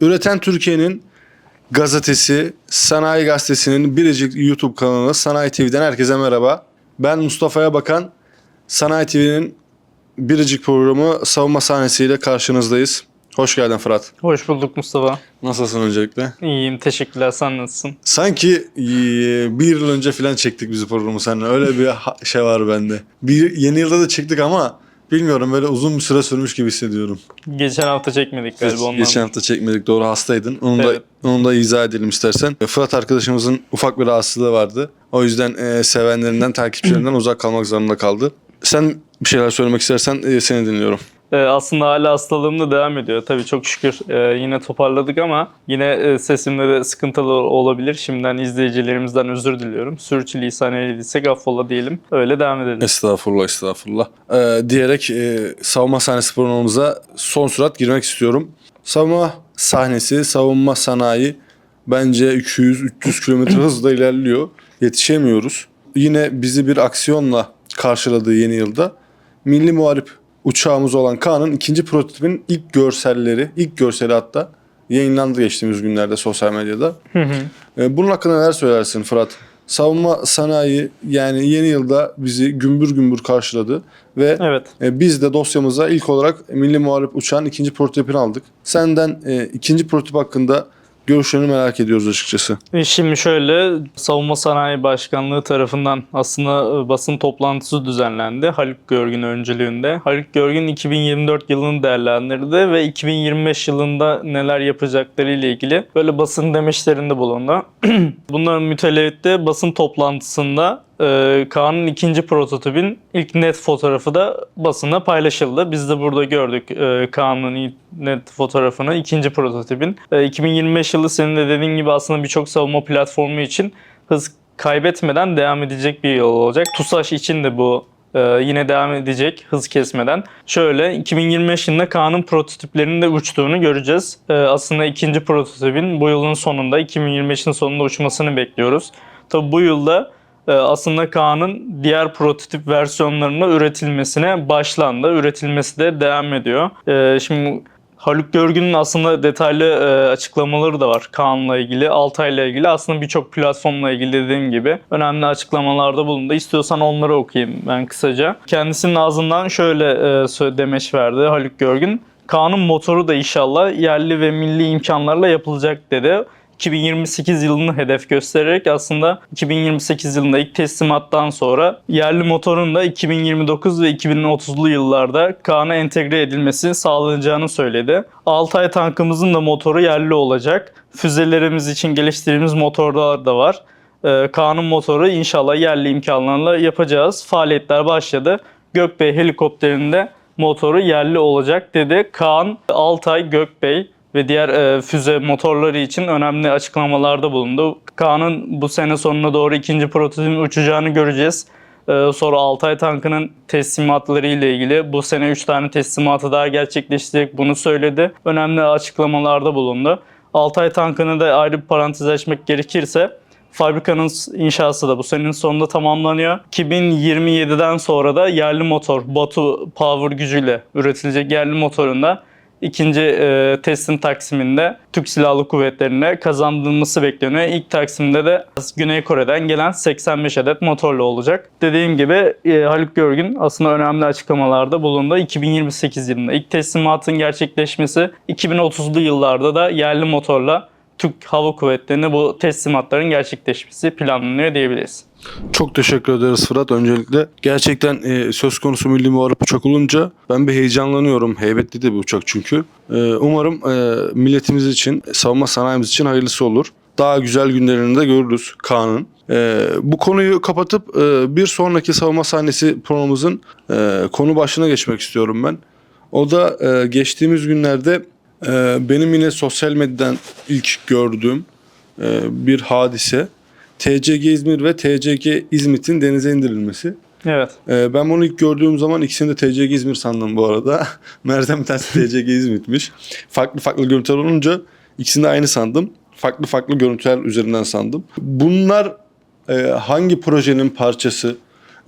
Üreten Türkiye'nin gazetesi, Sanayi Gazetesi'nin biricik YouTube kanalı Sanayi TV'den herkese merhaba. Ben Mustafa'ya bakan Sanayi TV'nin biricik programı Savunma Sahnesi'yle karşınızdayız. Hoş geldin Fırat. Hoş bulduk Mustafa. Nasılsın öncelikle? İyiyim, teşekkürler. Sen nasılsın? Sanki e, bir yıl önce falan çektik biz bu programı seninle. Öyle bir şey var bende. Bir yeni yılda da çektik ama bilmiyorum böyle uzun bir süre sürmüş gibi hissediyorum. Geçen hafta çekmedik galiba ondan. Geçen hafta çekmedik doğru hastaydın. Onu da Evet. onu da izah edelim istersen. Fırat arkadaşımızın ufak bir rahatsızlığı vardı. O yüzden e, sevenlerinden, takipçilerinden uzak kalmak zorunda kaldı. Sen bir şeyler söylemek istersen e, seni dinliyorum. Ee, aslında hala hastalığım da devam ediyor. Tabii çok şükür e, yine toparladık ama yine e, sesimde de sıkıntılı olabilir. Şimdiden izleyicilerimizden özür diliyorum. Sürçülisan eylediysek affola diyelim. Öyle devam edelim. Estağfurullah, estağfurullah. Ee, diyerek e, savunma sahnesi programımıza son sürat girmek istiyorum. Savunma sahnesi, savunma sanayi bence 200-300 kilometre hızla ilerliyor. Yetişemiyoruz. Yine bizi bir aksiyonla karşıladığı yeni yılda Milli Muharip uçağımız olan Kaan'ın ikinci prototipin ilk görselleri, ilk görseli hatta yayınlandı geçtiğimiz günlerde sosyal medyada. Hı hı. E, Bunun hakkında neler söylersin Fırat? Savunma sanayi yani yeni yılda bizi gümbür gümbür karşıladı ve Evet. e, biz de dosyamıza ilk olarak Milli Muharip Uçağı'nın ikinci prototipini aldık. Senden e, ikinci prototip hakkında görüşlerini merak ediyoruz açıkçası. Şimdi şöyle Savunma Sanayi Başkanlığı tarafından aslında e, basın toplantısı düzenlendi Haluk Görgün öncülüğünde. Haluk Görgün 2024 yılını değerlendirdi ve 2025 yılında neler yapacakları ile ilgili böyle basın demeçlerinde bulundu. Bunların mütelevit basın toplantısında e, Kaan'ın ikinci prototipin ilk net fotoğrafı da basına paylaşıldı. Biz de burada gördük e, Kaan'ın ilk net fotoğrafını, ikinci prototipin. E, 2025 yılı senin de dediğin gibi aslında birçok savunma platformu için hız kaybetmeden devam edecek bir yıl olacak. TUSAŞ için de bu e, yine devam edecek hız kesmeden. Şöyle 2025 yılında Kaan'ın prototiplerinin de uçtuğunu göreceğiz. E, aslında ikinci prototipin bu yılın sonunda 2025'in sonunda uçmasını bekliyoruz. Tabi bu yılda aslında Kaan'ın diğer prototip versiyonlarında üretilmesine başlandı. Üretilmesi de devam ediyor. E, şimdi Haluk Görgün'ün aslında detaylı e, açıklamaları da var Kaan'la ilgili, Altay'la ilgili. Aslında birçok platformla ilgili dediğim gibi önemli açıklamalarda bulundu. İstiyorsan onları okuyayım ben kısaca. Kendisinin ağzından şöyle e, demeç verdi Haluk Görgün. Kaan'ın motoru da inşallah yerli ve milli imkanlarla yapılacak dedi. 2028 yılını hedef göstererek aslında 2028 yılında ilk teslimattan sonra yerli motorun da 2029 ve 2030'lu yıllarda Kaan'a entegre edilmesi sağlanacağını söyledi. Altay tankımızın da motoru yerli olacak. Füzelerimiz için geliştirdiğimiz motorlar da var. Ee, Kaan'ın motoru inşallah yerli imkanlarla yapacağız. Faaliyetler başladı. Gökbey helikopterinde motoru yerli olacak dedi. Kaan, Altay, Gökbey ve diğer e, füze motorları için önemli açıklamalarda bulundu. Kaan'ın bu sene sonuna doğru ikinci prototipin uçacağını göreceğiz. E, sonra Altay tankının teslimatları ile ilgili bu sene 3 tane teslimatı daha gerçekleştirecek bunu söyledi. Önemli açıklamalarda bulundu. Altay tankını da ayrı bir parantez açmak gerekirse Fabrikanın inşası da bu senenin sonunda tamamlanıyor. 2027'den sonra da yerli motor Batu Power gücüyle üretilecek yerli motorunda ikinci e, teslim taksiminde Türk Silahlı Kuvvetleri'ne kazandırılması bekleniyor. İlk taksimde de Güney Kore'den gelen 85 adet motorlu olacak. Dediğim gibi e, Haluk Görgün aslında önemli açıklamalarda bulundu. 2028 yılında ilk teslimatın gerçekleşmesi 2030'lu yıllarda da yerli motorla Türk Hava Kuvvetleri'ne bu teslimatların gerçekleşmesi planlanıyor diyebiliriz. Çok teşekkür ederiz Fırat öncelikle. Gerçekten e, söz konusu milli muharip uçak olunca ben bir heyecanlanıyorum. Heybetli de bir uçak çünkü. E, umarım e, milletimiz için, savunma sanayimiz için hayırlısı olur. Daha güzel günlerini de görürüz Kaan'ın. E, bu konuyu kapatıp e, bir sonraki savunma sahnesi programımızın e, konu başına geçmek istiyorum ben. O da e, geçtiğimiz günlerde benim yine sosyal medyadan ilk gördüğüm e, bir hadise. TCG İzmir ve TCG İzmit'in denize indirilmesi. Evet. Ee, ben bunu ilk gördüğüm zaman ikisini de TCG İzmir sandım bu arada. Meğersem bir tanesi TCG İzmit'miş. Farklı farklı görüntüler olunca ikisini de aynı sandım. Farklı farklı görüntüler üzerinden sandım. Bunlar e, hangi projenin parçası?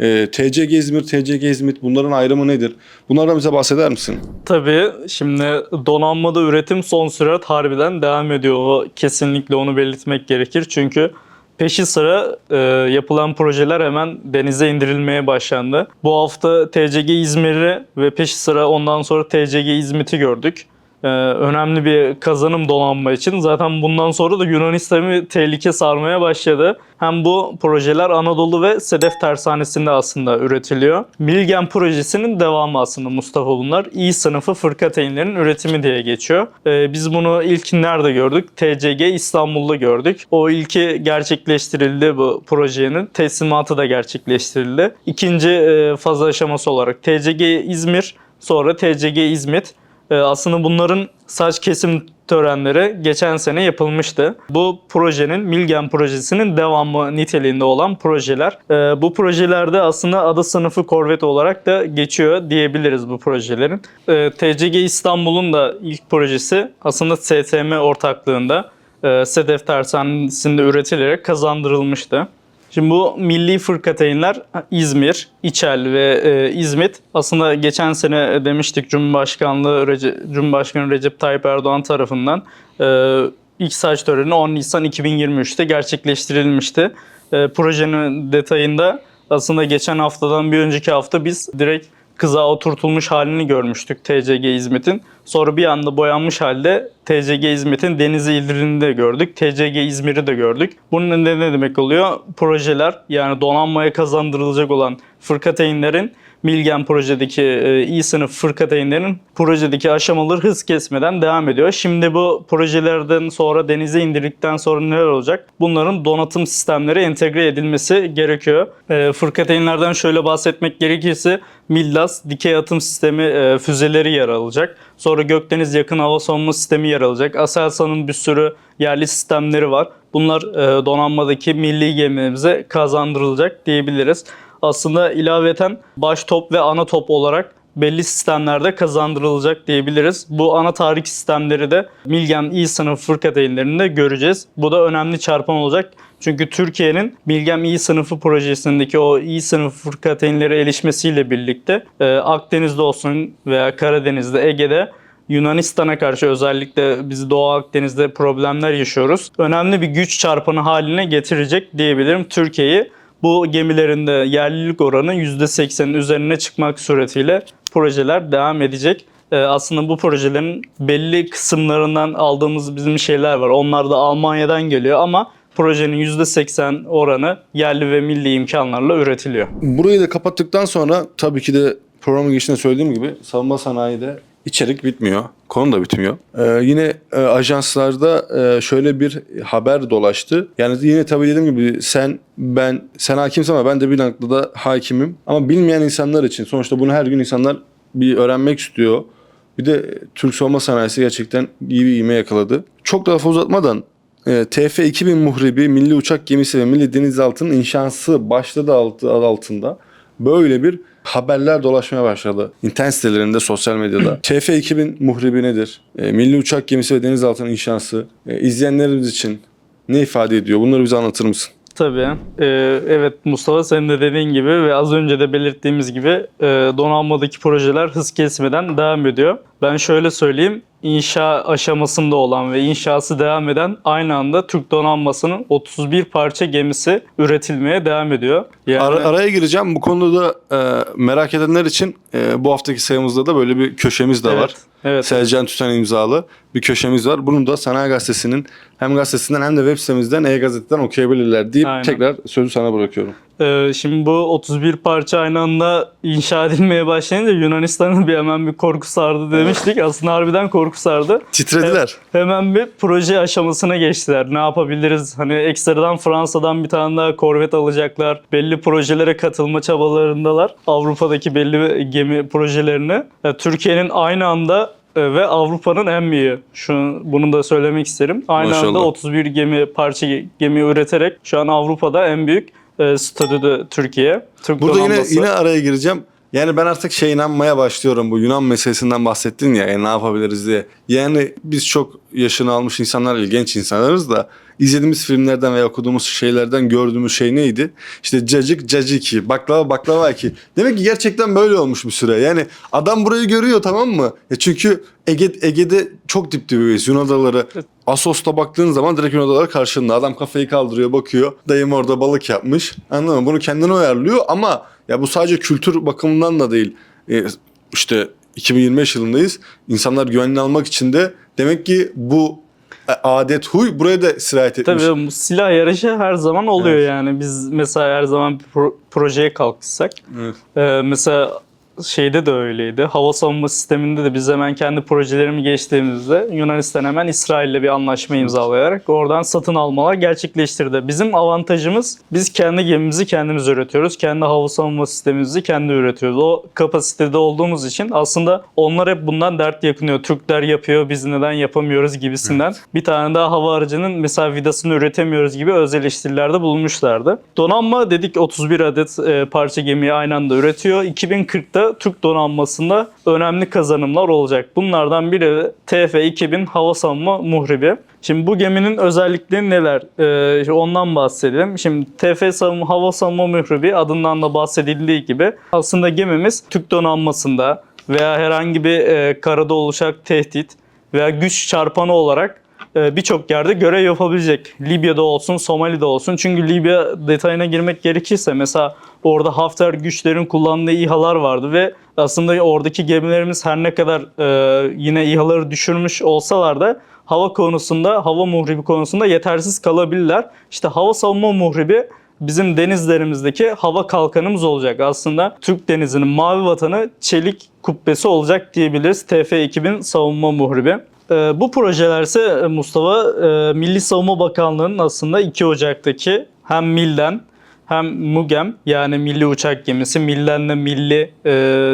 E, TCG İzmir, TCG İzmit bunların ayrımı nedir? Bunlardan bize bahseder misin? Tabii şimdi donanmada üretim son sürat harbiden devam ediyor. O, kesinlikle onu belirtmek gerekir. Çünkü peşi sıra e, yapılan projeler hemen denize indirilmeye başlandı. Bu hafta TCG İzmir'i ve peşi sıra ondan sonra TCG İzmit'i gördük. E, önemli bir kazanım donanma için. Zaten bundan sonra da Yunanistan'ı tehlike sarmaya başladı. Hem bu projeler Anadolu ve Sedef Tersanesi'nde aslında üretiliyor. Milgen projesinin devamı aslında Mustafa bunlar. İ sınıfı fırkateynlerin üretimi diye geçiyor. Ee, biz bunu ilk nerede gördük? TCG İstanbul'da gördük. O ilki gerçekleştirildi bu projenin. Teslimatı da gerçekleştirildi. İkinci e, faz aşaması olarak TCG İzmir, sonra TCG İzmit. Ee, aslında bunların saç kesim törenleri geçen sene yapılmıştı. Bu projenin Milgen projesinin devamı niteliğinde olan projeler. Ee, bu projelerde aslında adı sınıfı korvet olarak da geçiyor diyebiliriz bu projelerin. Ee, TCG İstanbul'un da ilk projesi aslında STM ortaklığında e, Sedef Tersanesi'nde üretilerek kazandırılmıştı. Şimdi bu milli fırkateynler İzmir, İçel ve e, İzmit aslında geçen sene demiştik Cumhurbaşkanlığı Rece- Cumhurbaşkanı Recep Tayyip Erdoğan tarafından e, ilk saç töreni 10 Nisan 2023'te gerçekleştirilmişti. E, projenin detayında aslında geçen haftadan bir önceki hafta biz direkt kıza oturtulmuş halini görmüştük TCG İzmit'in. Sonra bir anda boyanmış halde TCG İzmit'in denize indirilini de gördük. TCG İzmir'i de gördük. Bunun ne, ne demek oluyor? Projeler yani donanmaya kazandırılacak olan fırkateynlerin Milgen projedeki e, iyi sınıf fırkateynlerin projedeki aşamaları hız kesmeden devam ediyor. Şimdi bu projelerden sonra denize indirdikten sonra neler olacak? Bunların donatım sistemleri entegre edilmesi gerekiyor. E, fırkateynlerden şöyle bahsetmek gerekirse Mildas dikey atım sistemi e, füzeleri yer alacak. Sonra Gökdeniz yakın hava savunma sistemi yer alacak. Aselsan'ın bir sürü yerli sistemleri var. Bunlar donanmadaki milli gemimize kazandırılacak diyebiliriz. Aslında ilaveten baş top ve ana top olarak belli sistemlerde kazandırılacak diyebiliriz. Bu ana tahrik sistemleri de Milgen İ sınıfı fırkateynlerinde göreceğiz. Bu da önemli çarpan olacak. Çünkü Türkiye'nin Milgem İ sınıfı projesindeki o İ sınıfı fırkateynlere erişmesiyle birlikte e, Akdeniz'de olsun veya Karadeniz'de, Ege'de Yunanistan'a karşı özellikle biz Doğu Akdeniz'de problemler yaşıyoruz. Önemli bir güç çarpanı haline getirecek diyebilirim Türkiye'yi. Bu gemilerinde yerlilik oranı %80'in üzerine çıkmak suretiyle projeler devam edecek. Ee, aslında bu projelerin belli kısımlarından aldığımız bizim şeyler var. Onlar da Almanya'dan geliyor ama projenin %80 oranı yerli ve milli imkanlarla üretiliyor. Burayı da kapattıktan sonra tabii ki de programın girişinde söylediğim gibi savunma sanayide içerik bitmiyor. Konu da bitmiyor. Ee, yine e, ajanslarda e, şöyle bir haber dolaştı. Yani yine tabii dediğim gibi sen, ben, sen hakimsin ama ben de bir noktada hakimim. Ama bilmeyen insanlar için sonuçta bunu her gün insanlar bir öğrenmek istiyor. Bir de Türk savunma sanayisi gerçekten iyi bir ivme yakaladı. Çok daha uzatmadan e, TF-2000 muhribi milli uçak gemisi ve milli denizaltının inşası başladı altı, altında. Böyle bir haberler dolaşmaya başladı. İnternet sitelerinde, sosyal medyada. TF-2000 muhribi nedir? E, milli uçak gemisi ve denizaltının inşası. E, izleyenlerimiz için ne ifade ediyor? Bunları bize anlatır mısın? Tabii. Ee, evet Mustafa senin de dediğin gibi ve az önce de belirttiğimiz gibi e, donanmadaki projeler hız kesmeden devam ediyor. Ben şöyle söyleyeyim. İnşa aşamasında olan ve inşası devam eden aynı anda Türk donanmasının 31 parça gemisi üretilmeye devam ediyor. Yani Ara- araya gireceğim. Bu konuda da e, merak edenler için e, bu haftaki sayımızda da böyle bir köşemiz de Evet, var. evet. Selcan Tüten imzalı bir köşemiz var. Bunu da Sanayi Gazetesi'nin hem gazetesinden hem de web sitemizden E-Gazete'den okuyabilirler deyip Aynen. tekrar sözü sana bırakıyorum. Ee, şimdi bu 31 parça aynı anda inşa edilmeye başlayınca Yunanistan'ın bir hemen bir korku sardı demiştik. Aslında harbiden korku sardı. Titrediler. Hemen bir proje aşamasına geçtiler. Ne yapabiliriz? Hani ekstradan Fransa'dan bir tane daha korvet alacaklar. Belli projelere katılma çabalarındalar. Avrupa'daki belli gemi projelerine. Ya, Türkiye'nin aynı anda e, ve Avrupa'nın en büyüğü. Şu bunu da söylemek isterim. Aynı anda Maşallah. 31 gemi parça gemi üreterek şu an Avrupa'da en büyük e, statüde Türkiye. Türk Burada yine donanması. yine araya gireceğim. Yani ben artık şey inanmaya başlıyorum. Bu Yunan meselesinden bahsettin ya, yani ne yapabiliriz diye. Yani biz çok yaşını almış insanlar genç insanlarız da izlediğimiz filmlerden veya okuduğumuz şeylerden gördüğümüz şey neydi? İşte cacık caciki, baklava baklava ki. Demek ki gerçekten böyle olmuş bir süre. Yani adam burayı görüyor tamam mı? Ya çünkü Ege, Ege'de çok dip dibeyiz. Yunan adaları. Asos'ta baktığın zaman direkt Yunan adaları karşında. Adam kafayı kaldırıyor bakıyor. Dayım orada balık yapmış. Anladın mı? Bunu kendine uyarlıyor ama ya bu sadece kültür bakımından da değil. E, işte 2025 yılındayız. İnsanlar güvenliğini almak için de demek ki bu e, adet huy buraya da sirayet etmiş. Tabii bu silah yarışı her zaman oluyor Evet. yani. Biz mesela her zaman bir pro- projeye kalkışsak. Evet. Ee, mesela şeyde de öyleydi. Hava savunma sisteminde de biz hemen kendi projelerimi geçtiğimizde Yunanistan hemen İsrail'le bir anlaşma imzalayarak oradan satın almalar gerçekleştirdi. Bizim avantajımız biz kendi gemimizi kendimiz üretiyoruz. Kendi hava savunma sistemimizi kendi üretiyoruz. O kapasitede olduğumuz için aslında onlar hep bundan dert yakınıyor. Türkler yapıyor biz neden yapamıyoruz gibisinden. Bir tane daha hava aracının mesela vidasını üretemiyoruz gibi öz eleştirilerde bulunmuşlardı. Donanma dedik 31 adet e, parça gemiyi aynı anda üretiyor. 2040'da Türk donanmasında önemli kazanımlar olacak. Bunlardan biri de TF-2000 hava savunma muhribi. Şimdi bu geminin özellikleri neler? Ee, ondan bahsedelim. Şimdi TF savunma, hava savunma muhribi adından da bahsedildiği gibi aslında gemimiz Türk donanmasında veya herhangi bir e, karada oluşacak tehdit veya güç çarpanı olarak birçok yerde görev yapabilecek. Libya'da olsun, Somali'de olsun. Çünkü Libya detayına girmek gerekirse mesela orada Hafter güçlerin kullandığı İHA'lar vardı ve aslında oradaki gemilerimiz her ne kadar e, yine İHA'ları düşürmüş olsalar da hava konusunda, hava muhribi konusunda yetersiz kalabilirler. İşte hava savunma muhribi bizim denizlerimizdeki hava kalkanımız olacak. Aslında Türk denizinin mavi vatanı çelik kubbesi olacak diyebiliriz. TF-2000 savunma muhribi. Ee, bu projeler ise e, Mustafa e, Milli Savunma Bakanlığı'nın aslında 2 Ocak'taki hem MİL'den hem MUGEM yani Milli Uçak Gemisi, MİL'den de Milli e,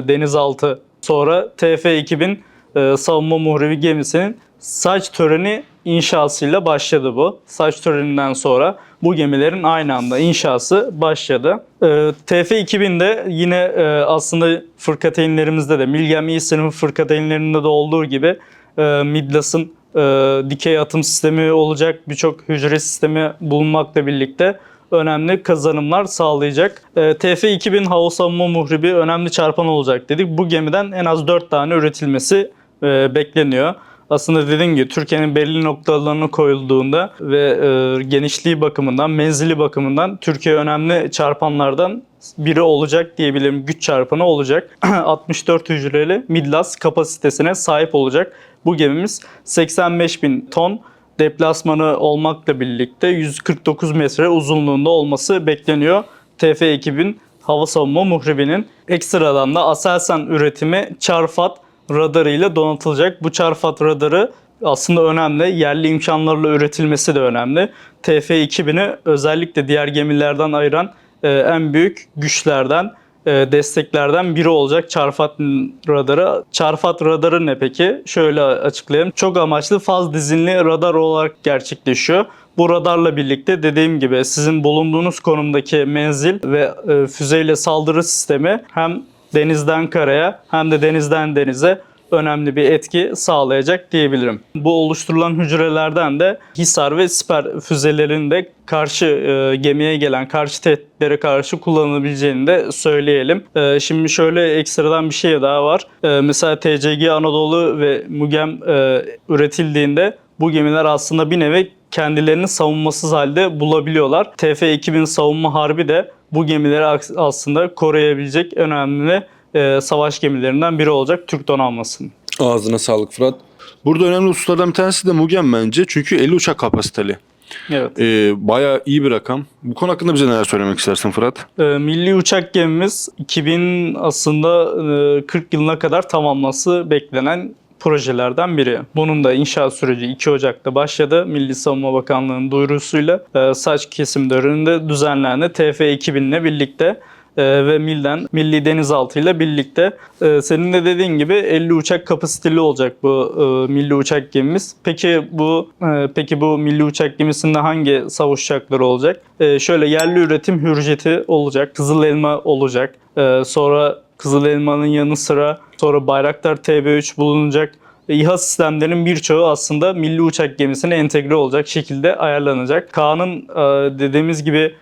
Denizaltı sonra TF-2000 e, Savunma Muhribi Gemisi'nin saç töreni inşasıyla başladı bu. Saç töreninden sonra bu gemilerin aynı anda inşası başladı. E, TF-2000'de yine e, aslında fırkateynlerimizde de Milgem İ sınıfı fırkateynlerinde de olduğu gibi e, Midlas'ın e, dikey atım sistemi olacak. Birçok hücre sistemi bulunmakla birlikte önemli kazanımlar sağlayacak. E, TF-2000 hava savunma muhribi önemli çarpan olacak dedik. Bu gemiden en az 4 tane üretilmesi e, bekleniyor. Aslında dediğim gibi Türkiye'nin belli noktalarına koyulduğunda ve e, genişliği bakımından, menzili bakımından Türkiye önemli çarpanlardan biri olacak diyebilirim. Güç çarpanı olacak. 64 hücreli Midlas kapasitesine sahip olacak. Bu gemimiz 85 bin ton deplasmanı olmakla birlikte 149 metre uzunluğunda olması bekleniyor. TF-2000 hava savunma muhribinin ekstradan da Aselsan üretimi Çarfat radarıyla donatılacak. Bu Çarfat radarı aslında önemli. Yerli imkanlarla üretilmesi de önemli. TF-2000'i özellikle diğer gemilerden ayıran e, en büyük güçlerden, desteklerden biri olacak Çarfat radarı. Çarfat radarı ne peki? Şöyle açıklayayım. Çok amaçlı faz dizinli radar olarak gerçekleşiyor. Bu radarla birlikte dediğim gibi sizin bulunduğunuz konumdaki menzil ve e, füzeyle saldırı sistemi hem denizden karaya hem de denizden denize önemli bir etki sağlayacak diyebilirim. Bu oluşturulan hücrelerden de Hisar ve Siper füzelerin de karşı e, gemiye gelen karşı tehditlere karşı kullanılabileceğini de söyleyelim. E, şimdi şöyle ekstradan bir şey daha var. E, mesela TCG Anadolu ve Mugem e, üretildiğinde bu gemiler aslında bir nevi kendilerini savunmasız halde bulabiliyorlar. TF-2000 savunma harbi de bu gemileri aslında koruyabilecek önemli e, savaş gemilerinden biri olacak Türk donanmasının. Ağzına sağlık Fırat. Burada önemli hususlardan bir tanesi de Mugen bence. Çünkü 50 uçak kapasiteli. Evet. Ee, bayağı iyi bir rakam. Bu konu hakkında bize neler söylemek istersin Fırat? E, milli uçak gemimiz 2000 aslında e, 40 yılına kadar tamamlaması beklenen projelerden biri. Bunun da inşaat süreci 2 Ocak'ta başladı. Milli Savunma Bakanlığı'nın duyurusuyla e, saç kesimlerinde düzenlendi. TF-2000 ile birlikte ve MİL'den Milli Denizaltı ile birlikte e, senin de dediğin gibi 50 uçak kapasiteli olacak bu e, milli uçak gemimiz. Peki bu e, peki bu milli uçak gemisinde hangi savaş uçakları olacak? E, şöyle yerli üretim hürjeti olacak, Kızıl Elma olacak. Sonra Kızıl Elma'nın yanı sıra sonra Bayraktar TB3 bulunacak. İHA sistemlerinin birçoğu aslında milli uçak gemisine entegre olacak şekilde ayarlanacak. Kaan'ın e, dediğimiz gibi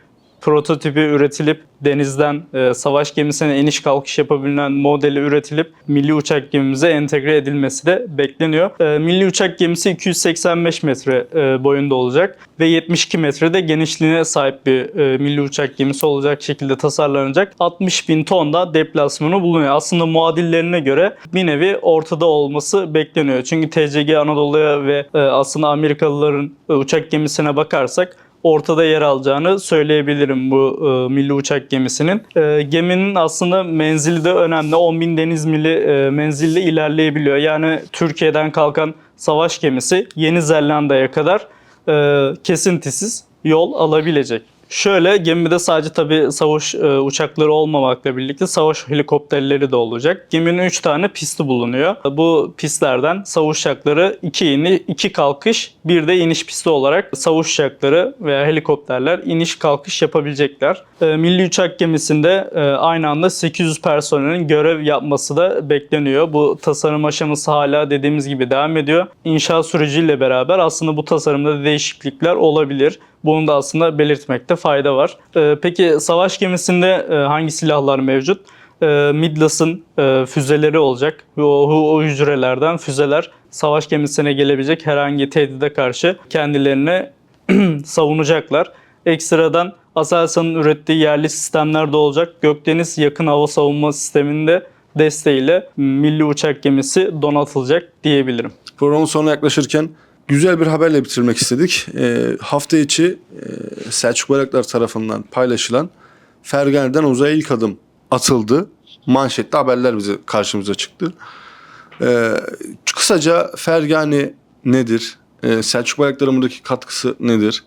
prototipi üretilip denizden e, savaş gemisine iniş kalkış yapabilen modeli üretilip milli uçak gemimize entegre edilmesi de bekleniyor. E, milli uçak gemisi 285 metre e, boyunda olacak ve 72 metrede genişliğine sahip bir e, milli uçak gemisi olacak şekilde tasarlanacak. 60 bin ton da deplasmanı bulunuyor. Aslında muadillerine göre bir nevi ortada olması bekleniyor. Çünkü TCG Anadolu'ya ve e, aslında Amerikalıların e, uçak gemisine bakarsak ortada yer alacağını söyleyebilirim bu e, milli uçak gemisinin. E, geminin aslında menzili de önemli. 10.000 deniz mili e, menzille ilerleyebiliyor. Yani Türkiye'den kalkan savaş gemisi Yeni Zelanda'ya kadar e, kesintisiz yol alabilecek. Şöyle gemide sadece tabii savaş e, uçakları olmamakla birlikte savaş helikopterleri de olacak. Geminin 3 tane pisti bulunuyor. Bu pistlerden savaş uçakları 2 ini, 2 kalkış, bir de iniş pisti olarak savaş uçakları veya helikopterler iniş kalkış yapabilecekler. E, Milli uçak gemisinde e, aynı anda 800 personelin görev yapması da bekleniyor. Bu tasarım aşaması hala dediğimiz gibi devam ediyor. İnşaat süreciyle beraber aslında bu tasarımda da değişiklikler olabilir. Bunu da aslında belirtmekte fayda var. Ee, peki savaş gemisinde e, hangi silahlar mevcut? Ee, Midlas'ın e, füzeleri olacak ve o, o hücrelerden füzeler savaş gemisine gelebilecek herhangi tehdide karşı kendilerini savunacaklar. Ekstradan Aselsan'ın ürettiği yerli sistemler de olacak. Gökdeniz yakın hava savunma sisteminde desteğiyle milli uçak gemisi donatılacak diyebilirim. Programın sonuna yaklaşırken güzel bir haberle bitirmek istedik. Ee, hafta içi e, Selçuk Bayraktar tarafından paylaşılan Fergane'den uzaya ilk adım atıldı. Manşette haberler bize karşımıza çıktı. Ee, kısaca Fergane nedir? Ee, Selçuk Bayraktar'ın buradaki katkısı nedir?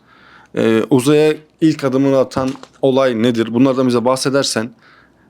Ee, uzaya ilk adımını atan olay nedir? Bunlardan bize bahsedersen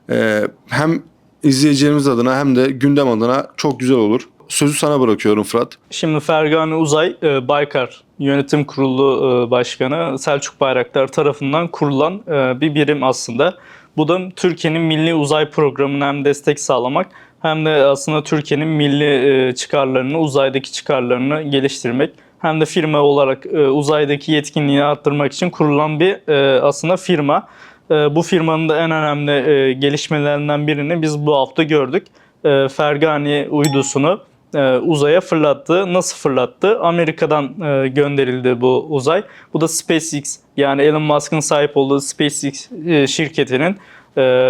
e, hem izleyicilerimiz adına hem de gündem adına çok güzel olur. Sözü sana bırakıyorum Fırat. Şimdi Fergane Uzay e, Baykar Yönetim Kurulu e, Başkanı Selçuk Bayraktar tarafından kurulan e, bir birim aslında. Bu da Türkiye'nin milli uzay programına hem destek sağlamak hem de aslında Türkiye'nin milli e, çıkarlarını, uzaydaki çıkarlarını geliştirmek hem de firma olarak e, uzaydaki yetkinliğini arttırmak için kurulan bir e, aslında firma. E, bu firmanın da en önemli e, gelişmelerinden birini biz bu hafta gördük. E, Fergani uydusunu e, uzaya fırlattı. Nasıl fırlattı? Amerika'dan e, gönderildi bu uzay. Bu da SpaceX yani Elon Musk'ın sahip olduğu SpaceX e, şirketinin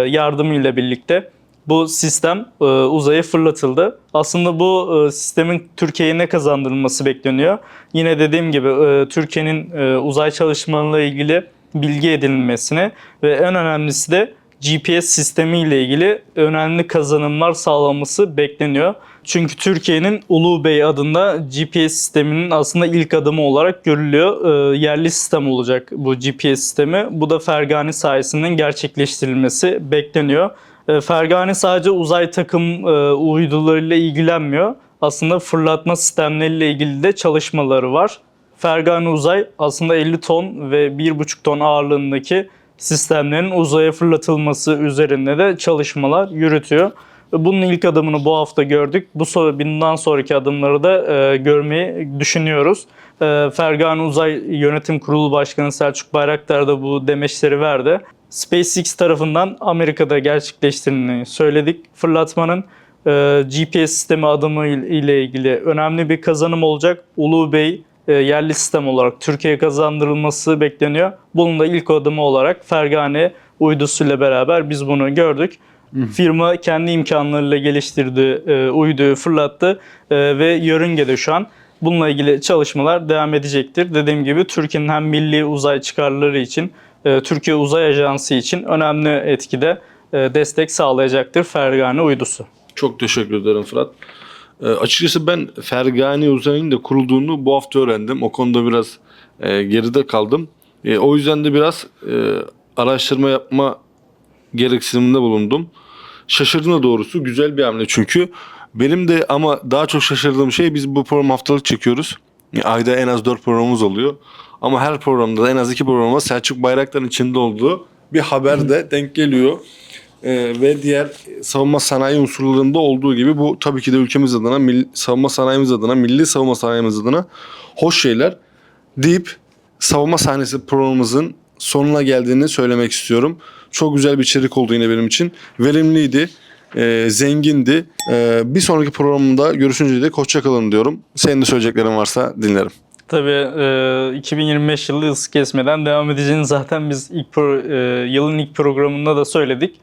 yardımıyla birlikte bu sistem e, uzaya fırlatıldı. Aslında bu sistemin Türkiye'ye ne kazandırılması bekleniyor? Yine dediğim gibi Türkiye'nin e, uzay çalışmalarıyla ilgili bilgi edinilmesine ve en önemlisi de GPS sistemi ile ilgili önemli kazanımlar sağlanması bekleniyor. Çünkü Türkiye'nin Ulu Bey adında GPS sisteminin aslında ilk adımı olarak görülüyor. Ee, yerli sistem olacak bu GPS sistemi. Bu da Fergani sayesinde gerçekleştirilmesi bekleniyor. Ee, Fergani sadece uzay takım e, uydularıyla ilgilenmiyor. Aslında fırlatma sistemleriyle ilgili de çalışmaları var. Fergani Uzay aslında 50 ton ve 1,5 ton ağırlığındaki sistemlerin uzaya fırlatılması üzerinde de çalışmalar yürütüyor. Bunun ilk adımını bu hafta gördük. Bu bundan sonraki adımları da e, görmeyi düşünüyoruz. E, Fergani Uzay Yönetim Kurulu Başkanı Selçuk Bayraktar da bu demeçleri verdi. SpaceX tarafından Amerika'da gerçekleştirildiğini söyledik. Fırlatmanın e, GPS sistemi adımı ile ilgili önemli bir kazanım olacak. Ulu Bey e, yerli sistem olarak Türkiye'ye kazandırılması bekleniyor. Bunun da ilk adımı olarak Fergane uydusuyla beraber biz bunu gördük. Firma kendi imkanlarıyla geliştirdiği e, uyduyu fırlattı e, ve yörüngede şu an bununla ilgili çalışmalar devam edecektir. Dediğim gibi Türkiye'nin hem milli uzay çıkarları için, e, Türkiye Uzay Ajansı için önemli etkide e, destek sağlayacaktır Fergane uydusu. Çok teşekkür ederim Fırat. Ee, açıkçası ben Fergani Uzay'ın da kurulduğunu bu hafta öğrendim. O konuda biraz e, geride kaldım. E, o yüzden de biraz e, araştırma yapma gereksiniminde bulundum. Şaşırdım da doğrusu. Güzel bir hamle çünkü. Benim de ama daha çok şaşırdığım şey biz bu program haftalık çekiyoruz. Ayda en az 4 programımız oluyor. Ama her programda da en az 2 programa Selçuk Bayraktar'ın içinde olduğu bir haber de denk geliyor. e, ve diğer savunma sanayi unsurlarında olduğu gibi bu tabii ki de ülkemiz adına, milli- savunma sanayimiz adına, milli savunma sanayimiz adına hoş şeyler deyip savunma sahnesi programımızın sonuna geldiğini söylemek istiyorum. Çok güzel bir içerik oldu yine benim için. Verimliydi, e, zengindi. E, bir sonraki programda görüşünceye dek hoşçakalın diyorum. Senin de söyleyeceklerin varsa dinlerim. Tabii e, 2025 yılı ısı kesmeden devam edeceğini zaten biz ilk pro- e, yılın ilk programında da söyledik.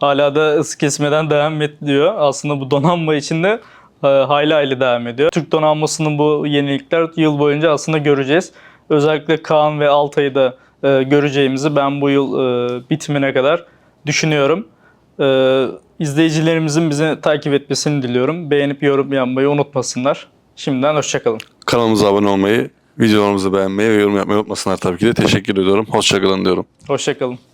Hala da ısı kesmeden devam ediyor. Aslında bu donanma içinde e, hayli hayli devam ediyor. Türk donanmasının bu yenilikler yıl boyunca aslında göreceğiz. Özellikle Kaan ve Altay'ı da e, göreceğimizi ben bu yıl e, bitimine kadar düşünüyorum. E, izleyicilerimizin bizi takip etmesini diliyorum. Beğenip yorum yapmayı unutmasınlar. Şimdiden hoşçakalın. Kanalımıza abone olmayı, videolarımızı beğenmeyi ve yorum yapmayı unutmasınlar tabii ki de. Teşekkür ediyorum. Hoşçakalın diyorum. Hoşçakalın.